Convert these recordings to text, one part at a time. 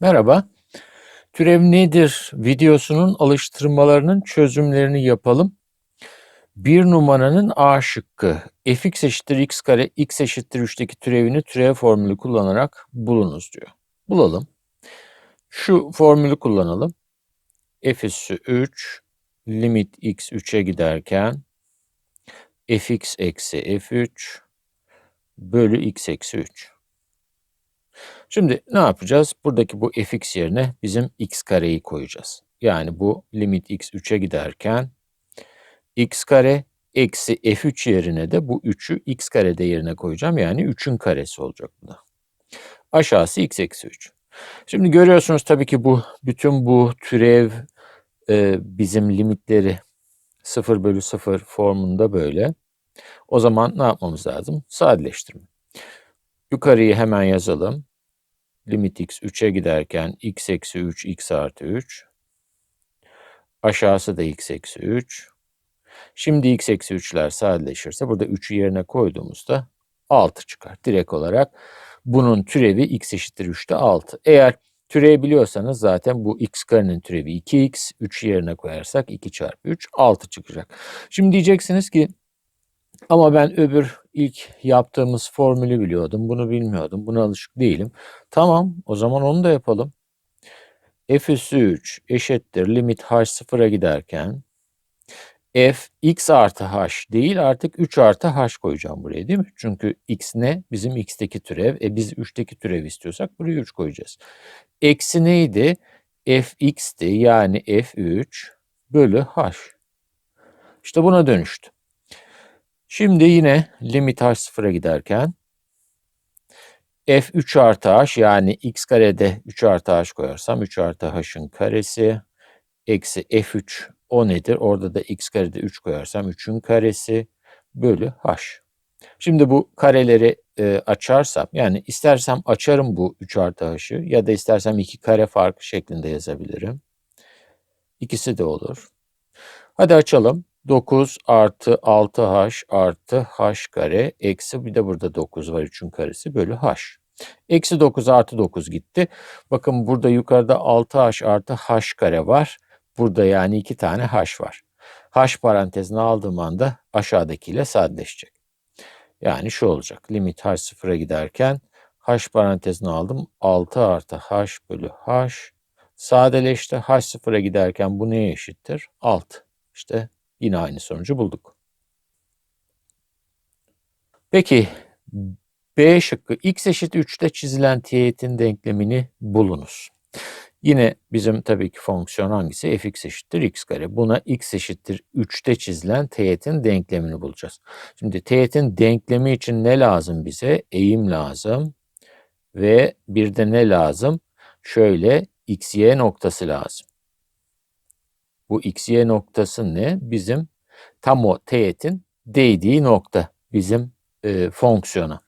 Merhaba. Türev nedir videosunun alıştırmalarının çözümlerini yapalım. Bir numaranın A şıkkı fx eşittir x kare x eşittir 3'teki türevini türev formülü kullanarak bulunuz diyor. Bulalım. Şu formülü kullanalım. f üssü 3 limit x 3'e giderken fx eksi f3 bölü x eksi 3. Şimdi ne yapacağız? Buradaki bu fx yerine bizim x kareyi koyacağız. Yani bu limit x 3'e giderken x kare eksi f3 yerine de bu 3'ü x karede yerine koyacağım. Yani 3'ün karesi olacak bu da. Aşağısı x eksi 3. Şimdi görüyorsunuz tabii ki bu bütün bu türev e, bizim limitleri 0 bölü 0 formunda böyle. O zaman ne yapmamız lazım? Sadeleştirme. Yukarıyı hemen yazalım limit x 3'e giderken x eksi 3 x artı 3. Aşağısı da x eksi 3. Şimdi x eksi 3'ler sadeleşirse burada 3'ü yerine koyduğumuzda 6 çıkar. Direkt olarak bunun türevi x eşittir 3'te 6. Eğer türevi biliyorsanız zaten bu x karenin türevi 2x. 3 yerine koyarsak 2 çarpı 3 6 çıkacak. Şimdi diyeceksiniz ki ama ben öbür ilk yaptığımız formülü biliyordum. Bunu bilmiyordum. Buna alışık değilim. Tamam o zaman onu da yapalım. f üssü 3 eşittir limit h sıfıra giderken f x artı h değil artık 3 artı h koyacağım buraya değil mi? Çünkü x ne? Bizim x'teki türev. E biz 3'teki türev istiyorsak buraya 3 koyacağız. Eksi neydi? f x'ti yani f3 bölü h. İşte buna dönüştü. Şimdi yine limit h sıfıra giderken f3 artı h yani x karede 3 artı h koyarsam 3 artı h'ın karesi eksi f3 o nedir? Orada da x karede 3 koyarsam 3'ün karesi bölü h. Şimdi bu kareleri e, açarsam yani istersem açarım bu 3 artı h'ı ya da istersem iki kare farkı şeklinde yazabilirim. İkisi de olur. Hadi açalım. 9 artı 6h artı h kare eksi bir de burada 9 var 3'ün karesi bölü h. Eksi 9 artı 9 gitti. Bakın burada yukarıda 6h artı h kare var. Burada yani iki tane h var. h parantezine aldığım anda aşağıdakiyle sadeleşecek. Yani şu olacak. Limit h sıfıra giderken h parantezine aldım. 6 artı h bölü h sadeleşti. h sıfıra giderken bu neye eşittir? 6. İşte Yine aynı sonucu bulduk. Peki B şıkkı x eşit 3'te çizilen teğetin denklemini bulunuz. Yine bizim tabii ki fonksiyon hangisi? fx eşittir x kare. Buna x eşittir 3'te çizilen teğetin denklemini bulacağız. Şimdi teğetin denklemi için ne lazım bize? Eğim lazım. Ve bir de ne lazım? Şöyle x, y noktası lazım. Bu xy noktası ne? Bizim tam o teğetin değdiği nokta bizim e, fonksiyona.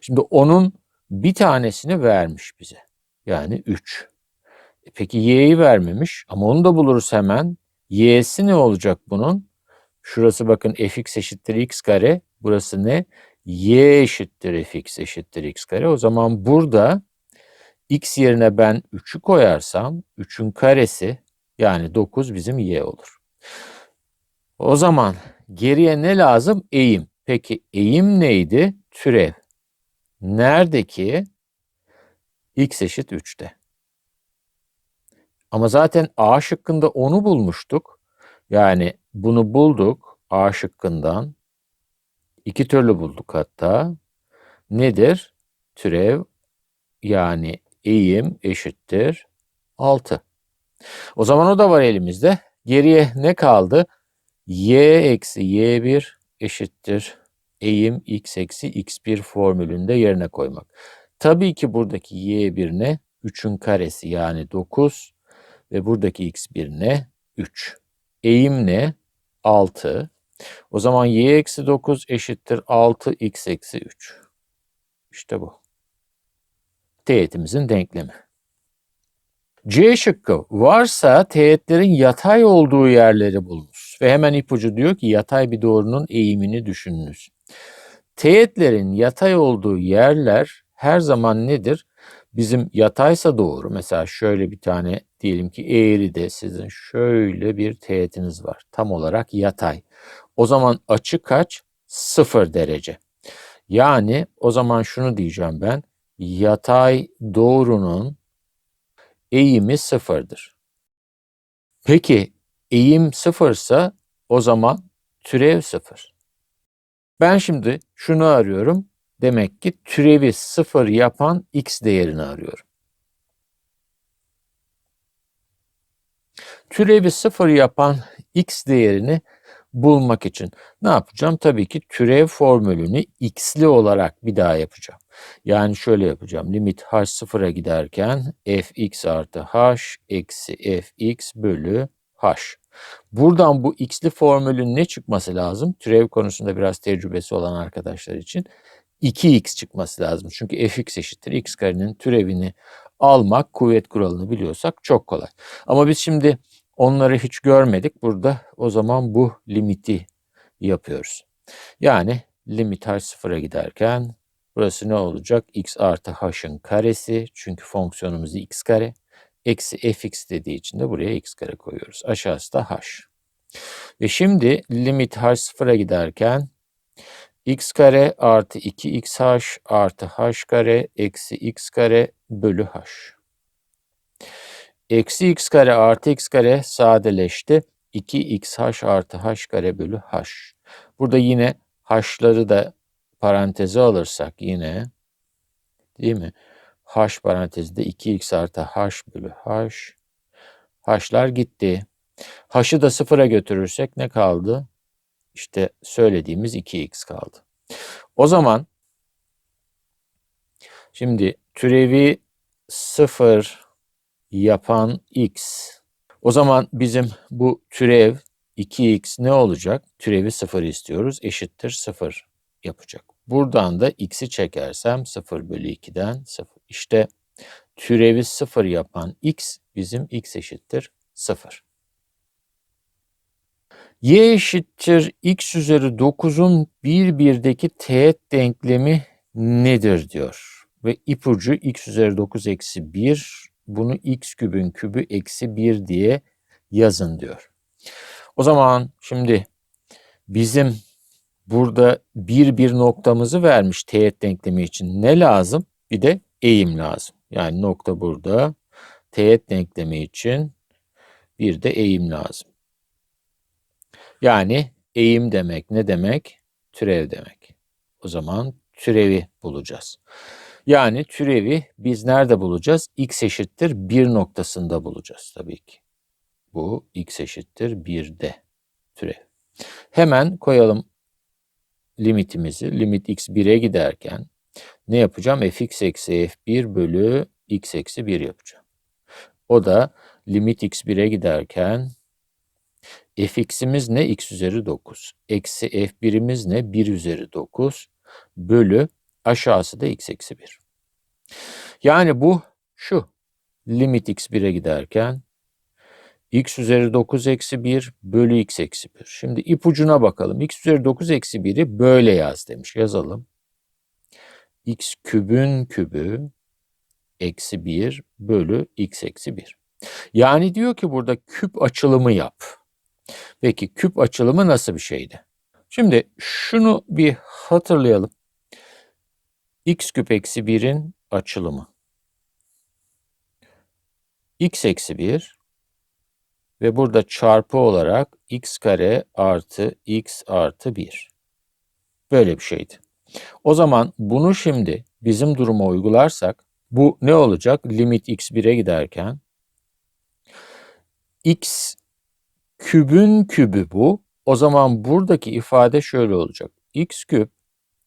Şimdi onun bir tanesini vermiş bize. Yani 3. E peki y'yi vermemiş ama onu da buluruz hemen. y'si ne olacak bunun? Şurası bakın fx eşittir x kare. Burası ne? y eşittir fx eşittir x kare. O zaman burada x yerine ben 3'ü koyarsam 3'ün karesi yani 9 bizim y olur. O zaman geriye ne lazım? Eğim. Peki eğim neydi? Türev. Nerede ki? x eşit 3'te. Ama zaten A şıkkında onu bulmuştuk. Yani bunu bulduk A şıkkından. İki türlü bulduk hatta. Nedir? Türev yani eğim eşittir 6. O zaman o da var elimizde. Geriye ne kaldı? y eksi y1 eşittir eğim x eksi x1 formülünde yerine koymak. Tabii ki buradaki y1 ne? 3'ün karesi yani 9 ve buradaki x1 ne? 3. Eğim ne? 6. O zaman y eksi 9 eşittir 6 x eksi 3. İşte bu. Teğetimizin denklemi. C şıkkı varsa teğetlerin yatay olduğu yerleri bulunuz. Ve hemen ipucu diyor ki yatay bir doğrunun eğimini düşününüz. Teğetlerin yatay olduğu yerler her zaman nedir? bizim yataysa doğru. Mesela şöyle bir tane diyelim ki eğride sizin şöyle bir teğetiniz var. Tam olarak yatay. O zaman açı kaç? 0 derece. Yani o zaman şunu diyeceğim ben. Yatay doğrunun eğimi sıfırdır. Peki eğim sıfırsa o zaman türev sıfır. Ben şimdi şunu arıyorum. Demek ki türevi sıfır yapan x değerini arıyorum. Türevi sıfır yapan x değerini bulmak için ne yapacağım? Tabii ki türev formülünü x'li olarak bir daha yapacağım. Yani şöyle yapacağım. Limit h sıfıra giderken fx artı h eksi fx bölü h. Buradan bu x'li formülün ne çıkması lazım? Türev konusunda biraz tecrübesi olan arkadaşlar için 2x çıkması lazım. Çünkü fx eşittir x karenin türevini almak kuvvet kuralını biliyorsak çok kolay. Ama biz şimdi onları hiç görmedik. Burada o zaman bu limiti yapıyoruz. Yani limit h sıfıra giderken burası ne olacak? x artı h'ın karesi çünkü fonksiyonumuz x kare. Eksi fx dediği için de buraya x kare koyuyoruz. Aşağısı da h. Ve şimdi limit h sıfıra giderken x kare artı 2xh artı h kare eksi x kare bölü h. Eksi x kare artı x kare sadeleşti. 2xh artı h kare bölü h. Burada yine h'ları da paranteze alırsak yine değil mi? h parantezinde 2x artı h bölü h. h'lar gitti. h'ı da sıfıra götürürsek ne kaldı? İşte söylediğimiz 2x kaldı. O zaman şimdi türevi sıfır yapan x. O zaman bizim bu türev 2x ne olacak? Türevi sıfır istiyoruz. Eşittir sıfır yapacak. Buradan da x'i çekersem 0 bölü 2'den 0. İşte türevi 0 yapan x bizim x eşittir 0. y eşittir x üzeri 9'un bir birdeki teğet denklemi nedir diyor. Ve ipucu x üzeri 9 eksi 1 bunu x kübün kübü eksi 1 diye yazın diyor. O zaman şimdi bizim burada bir bir noktamızı vermiş teğet denklemi için ne lazım? Bir de eğim lazım. Yani nokta burada. Teğet denklemi için bir de eğim lazım. Yani eğim demek ne demek? Türev demek. O zaman türevi bulacağız. Yani türevi biz nerede bulacağız? x eşittir 1 noktasında bulacağız tabii ki. Bu x eşittir 1'de türev. Hemen koyalım limitimizi. Limit x 1'e giderken ne yapacağım? fx eksi f1 bölü x eksi 1 yapacağım. O da limit x 1'e giderken fx'imiz ne? x üzeri 9. Eksi f1'imiz ne? 1 üzeri 9 bölü aşağısı da x eksi 1. Yani bu şu. Limit x 1'e giderken x üzeri 9 eksi 1 bölü x eksi 1. Şimdi ipucuna bakalım. x üzeri 9 eksi 1'i böyle yaz demiş. Yazalım. x kübün kübü eksi 1 bölü x eksi 1. Yani diyor ki burada küp açılımı yap. Peki küp açılımı nasıl bir şeydi? Şimdi şunu bir hatırlayalım. x küp eksi 1'in açılımı. x eksi 1 ve burada çarpı olarak x kare artı x artı 1. Böyle bir şeydi. O zaman bunu şimdi bizim duruma uygularsak bu ne olacak? Limit x 1'e giderken x kübün kübü bu. O zaman buradaki ifade şöyle olacak. x küp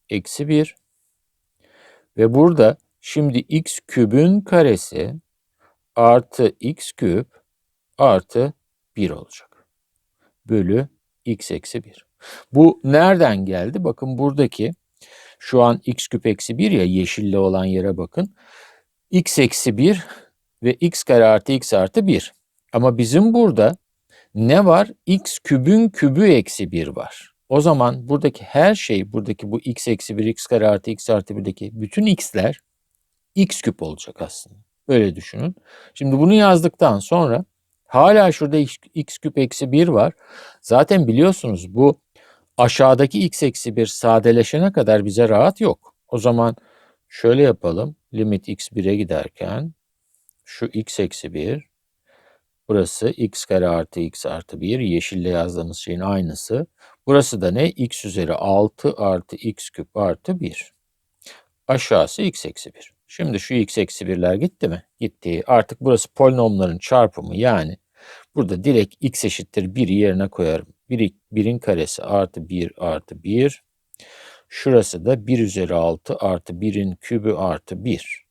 eksi 1 ve burada şimdi x kübün karesi artı x küp artı 1 olacak. Bölü x eksi 1. Bu nereden geldi? Bakın buradaki şu an x küp eksi 1 ya yeşille olan yere bakın. x eksi 1 ve x kare artı x artı 1. Ama bizim burada ne var? x kübün kübü eksi 1 var. O zaman buradaki her şey, buradaki bu x eksi 1, x kare artı x artı 1'deki bütün x'ler x küp olacak aslında. Böyle düşünün. Şimdi bunu yazdıktan sonra hala şurada x, x küp eksi 1 var. Zaten biliyorsunuz bu aşağıdaki x eksi 1 sadeleşene kadar bize rahat yok. O zaman şöyle yapalım. Limit x 1'e giderken şu x eksi 1 burası x kare artı x artı 1 yeşille yazdığımız şeyin aynısı. Burası da ne? x üzeri 6 artı x küp artı 1. Aşağısı x eksi 1. Şimdi şu x eksi 1'ler gitti mi? Gitti. Artık burası polinomların çarpımı yani burada direkt x eşittir 1'i yerine koyarım. 1, 1'in karesi artı 1 artı 1. Şurası da 1 üzeri 6 artı 1'in kübü artı 1.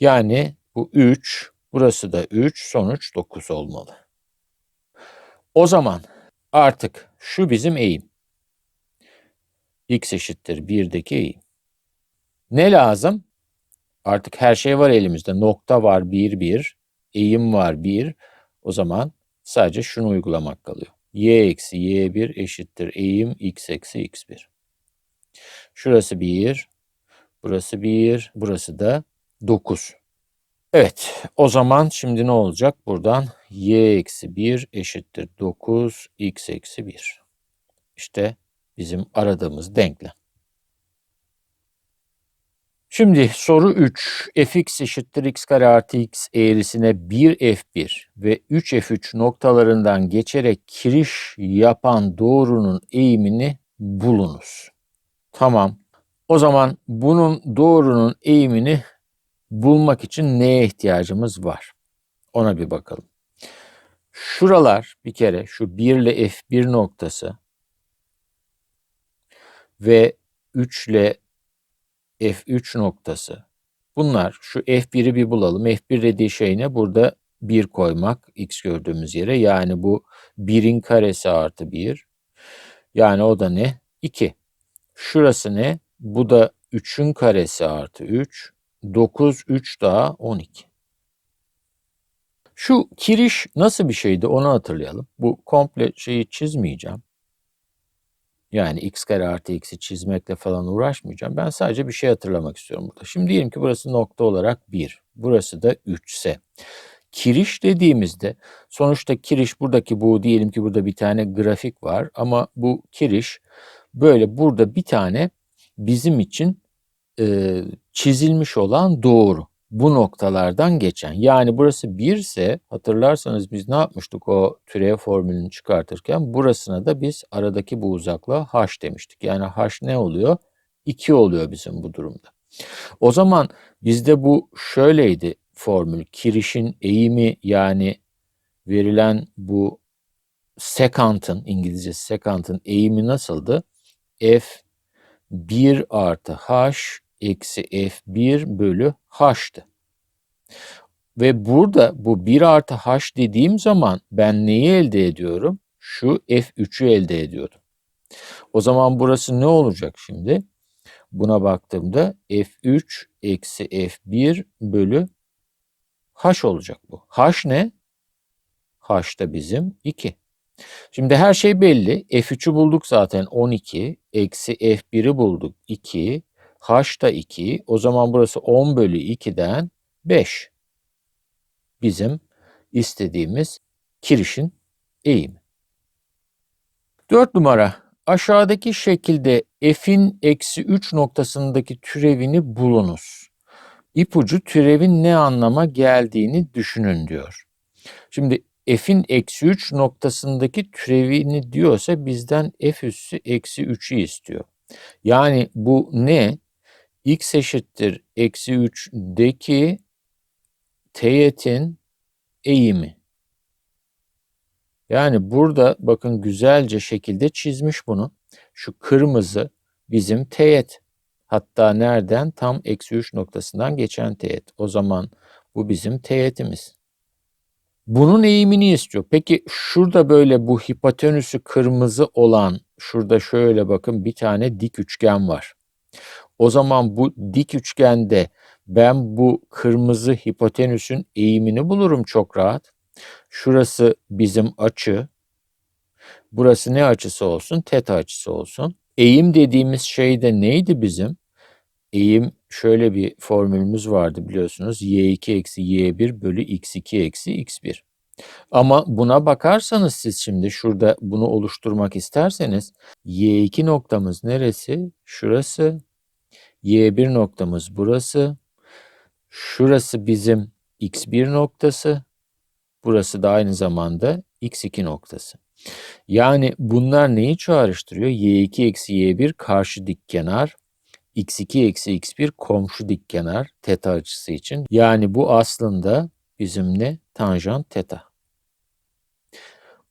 Yani bu 3, burası da 3, sonuç 9 olmalı. O zaman artık şu bizim eğim. x eşittir 1'deki eğim. Ne lazım? Artık her şey var elimizde. Nokta var 1, 1. Eğim var 1. O zaman sadece şunu uygulamak kalıyor. y eksi y1 eşittir eğim x eksi x1. Şurası 1. Burası 1. Burası da 9. Evet o zaman şimdi ne olacak? Buradan y eksi 1 eşittir 9 x eksi 1. İşte bizim aradığımız denklem. Şimdi soru 3. fx eşittir x kare artı x eğrisine 1f1 ve 3f3 noktalarından geçerek kiriş yapan doğrunun eğimini bulunuz. Tamam. O zaman bunun doğrunun eğimini bulmak için neye ihtiyacımız var? Ona bir bakalım. Şuralar bir kere şu 1 ile f1 noktası ve 3 ile F3 noktası. Bunlar şu F1'i bir bulalım. F1 dediği şey ne? Burada 1 koymak x gördüğümüz yere. Yani bu 1'in karesi artı 1. Yani o da ne? 2. Şurası ne? Bu da 3'ün karesi artı 3. 9, 3 daha 12. Şu kiriş nasıl bir şeydi onu hatırlayalım. Bu komple şeyi çizmeyeceğim. Yani x kare artı x'i çizmekle falan uğraşmayacağım. Ben sadece bir şey hatırlamak istiyorum burada. Şimdi diyelim ki burası nokta olarak 1. Burası da 3 ise. Kiriş dediğimizde sonuçta kiriş buradaki bu diyelim ki burada bir tane grafik var ama bu kiriş böyle burada bir tane bizim için e, çizilmiş olan doğru bu noktalardan geçen. Yani burası 1 ise hatırlarsanız biz ne yapmıştık o türev formülünü çıkartırken burasına da biz aradaki bu uzaklığa h demiştik. Yani h ne oluyor? 2 oluyor bizim bu durumda. O zaman bizde bu şöyleydi formül. Kirişin eğimi yani verilen bu sekantın İngilizce sekantın eğimi nasıldı? F 1 artı h eksi f1 bölü h'tı. Ve burada bu 1 artı h dediğim zaman ben neyi elde ediyorum? Şu f3'ü elde ediyordum. O zaman burası ne olacak şimdi? Buna baktığımda f3 eksi f1 bölü h olacak bu. h ne? h da bizim 2. Şimdi her şey belli. F3'ü bulduk zaten 12. Eksi F1'i bulduk 2. H da 2. O zaman burası 10 bölü 2'den 5. Bizim istediğimiz kirişin eğimi. 4 numara. Aşağıdaki şekilde f'in eksi 3 noktasındaki türevini bulunuz. İpucu türevin ne anlama geldiğini düşünün diyor. Şimdi f'in eksi 3 noktasındaki türevini diyorsa bizden f üssü eksi 3'ü istiyor. Yani bu ne? X eşittir eksi 3'deki teğetin eğimi. Yani burada bakın güzelce şekilde çizmiş bunu. Şu kırmızı bizim teğet. Hatta nereden? Tam eksi 3 noktasından geçen teğet. O zaman bu bizim teğetimiz. Bunun eğimini istiyor. Peki şurada böyle bu hipotenüsü kırmızı olan şurada şöyle bakın bir tane dik üçgen var. O zaman bu dik üçgende ben bu kırmızı hipotenüsün eğimini bulurum çok rahat. Şurası bizim açı. Burası ne açısı olsun? Teta açısı olsun. Eğim dediğimiz şey de neydi bizim? eğim şöyle bir formülümüz vardı biliyorsunuz. y2 eksi y1 bölü x2 eksi x1. Ama buna bakarsanız siz şimdi şurada bunu oluşturmak isterseniz y2 noktamız neresi? Şurası. Y1 noktamız burası. Şurası bizim x1 noktası. Burası da aynı zamanda x2 noktası. Yani bunlar neyi çağrıştırıyor? y2 eksi y1 karşı dik kenar, x2 eksi x1 komşu dik kenar teta açısı için. Yani bu aslında bizim ne? Tanjant teta.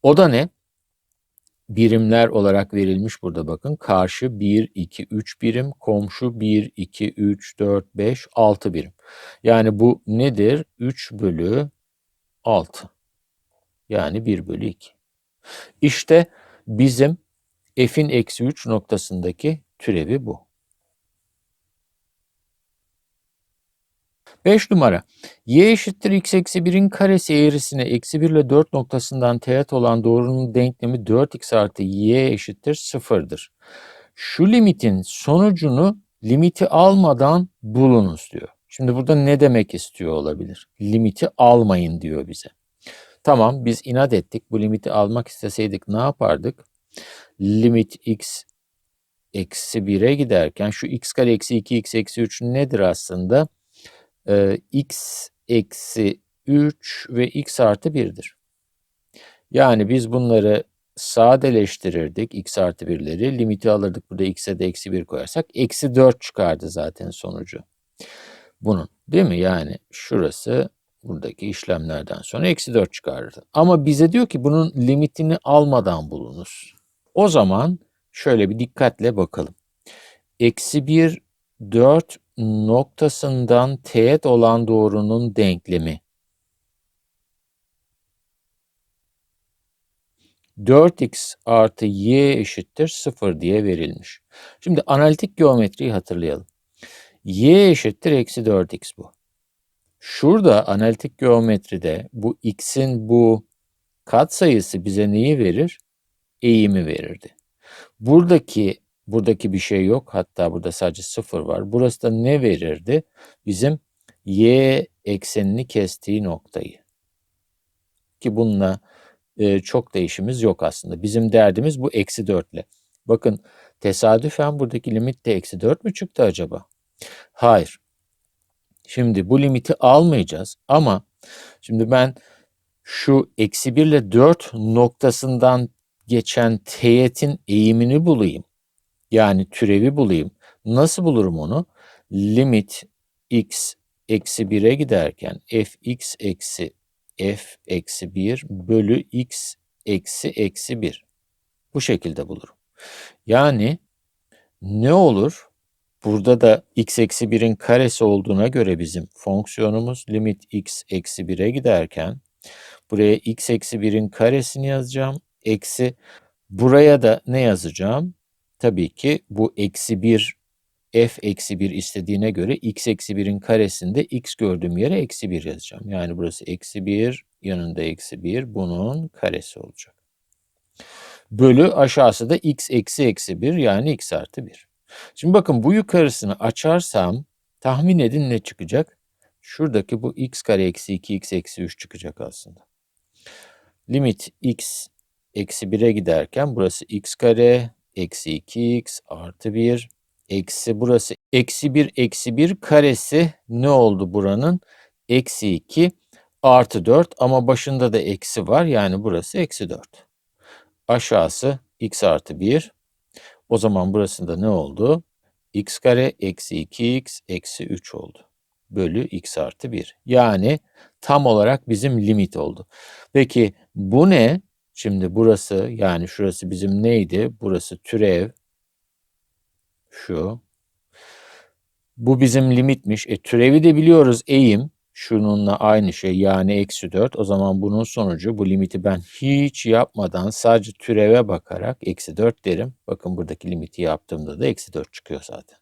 O da ne? Birimler olarak verilmiş burada bakın. Karşı 1, 2, 3 birim, komşu 1, 2, 3, 4, 5, 6 birim. Yani bu nedir? 3 bölü 6. Yani 1 bölü 2. İşte bizim f'in eksi 3 noktasındaki türevi bu. 5 numara. y eşittir x eksi 1'in karesi eğrisine eksi 1 ile 4 noktasından teğet olan doğrunun denklemi 4x artı y eşittir 0'dır. Şu limitin sonucunu limiti almadan bulunuz diyor. Şimdi burada ne demek istiyor olabilir? Limiti almayın diyor bize. Tamam biz inat ettik. Bu limiti almak isteseydik ne yapardık? Limit x eksi 1'e giderken şu x kare eksi 2x eksi 3 nedir aslında? Ee, x eksi 3 ve x artı 1'dir. Yani biz bunları sadeleştirirdik x artı 1'leri. Limiti alırdık burada x'e de eksi 1 koyarsak. Eksi 4 çıkardı zaten sonucu. Bunun değil mi? Yani şurası buradaki işlemlerden sonra eksi 4 çıkarırdı. Ama bize diyor ki bunun limitini almadan bulunuz. O zaman şöyle bir dikkatle bakalım. Eksi 1, 4 noktasından teğet olan doğrunun denklemi. 4x artı y eşittir 0 diye verilmiş. Şimdi analitik geometriyi hatırlayalım. y eşittir eksi 4x bu. Şurada analitik geometride bu x'in bu katsayısı bize neyi verir? Eğimi verirdi. Buradaki buradaki bir şey yok. Hatta burada sadece sıfır var. Burası da ne verirdi? Bizim y eksenini kestiği noktayı. Ki bununla e, çok değişimiz yok aslında. Bizim derdimiz bu eksi 4 ile. Bakın tesadüfen buradaki limit de eksi 4 mü çıktı acaba? Hayır. Şimdi bu limiti almayacağız ama şimdi ben şu eksi 1 ile 4 noktasından geçen teğetin eğimini bulayım. Yani türevi bulayım. Nasıl bulurum onu? Limit x eksi 1'e giderken fx eksi f eksi 1 bölü x eksi eksi 1. Bu şekilde bulurum. Yani ne olur? Burada da x eksi 1'in karesi olduğuna göre bizim fonksiyonumuz limit x eksi 1'e giderken buraya x eksi 1'in karesini yazacağım. Eksi buraya da ne yazacağım? Tabii ki bu eksi 1 f eksi 1 istediğine göre x eksi 1'in karesinde x gördüğüm yere eksi 1 yazacağım. Yani burası eksi 1 yanında eksi 1 bunun karesi olacak. Bölü aşağısı da x eksi eksi 1 yani x artı 1. Şimdi bakın bu yukarısını açarsam tahmin edin ne çıkacak? Şuradaki bu x kare eksi 2 x eksi 3 çıkacak aslında. Limit x eksi 1'e giderken burası x kare eksi 2x artı 1 eksi burası eksi 1 eksi 1 karesi ne oldu buranın? Eksi 2 artı 4 ama başında da eksi var yani burası eksi 4. Aşağısı x artı 1 o zaman burasında ne oldu? x kare eksi 2x eksi 3 oldu. Bölü x artı 1. Yani tam olarak bizim limit oldu. Peki bu ne? Şimdi burası yani şurası bizim neydi? Burası türev. Şu. Bu bizim limitmiş. E türevi de biliyoruz eğim. Şununla aynı şey yani eksi 4. O zaman bunun sonucu bu limiti ben hiç yapmadan sadece türeve bakarak eksi 4 derim. Bakın buradaki limiti yaptığımda da eksi 4 çıkıyor zaten.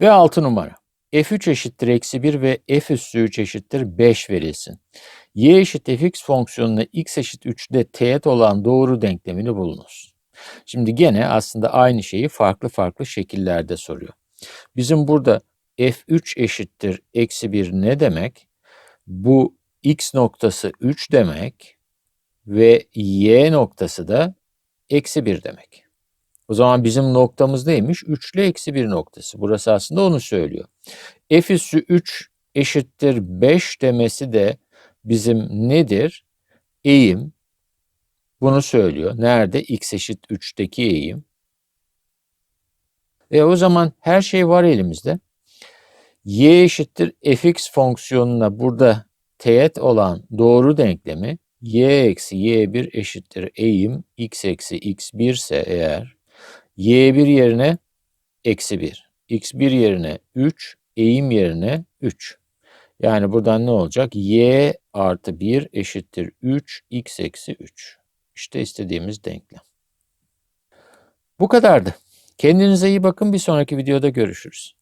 Ve 6 numara. F3 eşittir eksi 1 ve f üssü 3 eşittir 5 verilsin. y eşit fx fonksiyonuna x eşit 3'de teğet olan doğru denklemini bulunuz. Şimdi gene aslında aynı şeyi farklı farklı şekillerde soruyor. Bizim burada f3 eşittir eksi 1 ne demek? Bu x noktası 3 demek ve y noktası da eksi 1 demek. O zaman bizim noktamız neymiş? 3 ile eksi 1 noktası. Burası aslında onu söylüyor. f üssü 3 eşittir 5 demesi de bizim nedir? Eğim. Bunu söylüyor. Nerede? x eşit 3'teki eğim. E o zaman her şey var elimizde. y eşittir fx fonksiyonuna burada teğet olan doğru denklemi y eksi y1 eşittir eğim x eksi x1 ise eğer y1 yerine eksi 1, x1 yerine 3, eğim yerine 3. Yani buradan ne olacak? y artı 1 eşittir 3, x eksi 3. İşte istediğimiz denklem. Bu kadardı. Kendinize iyi bakın. Bir sonraki videoda görüşürüz.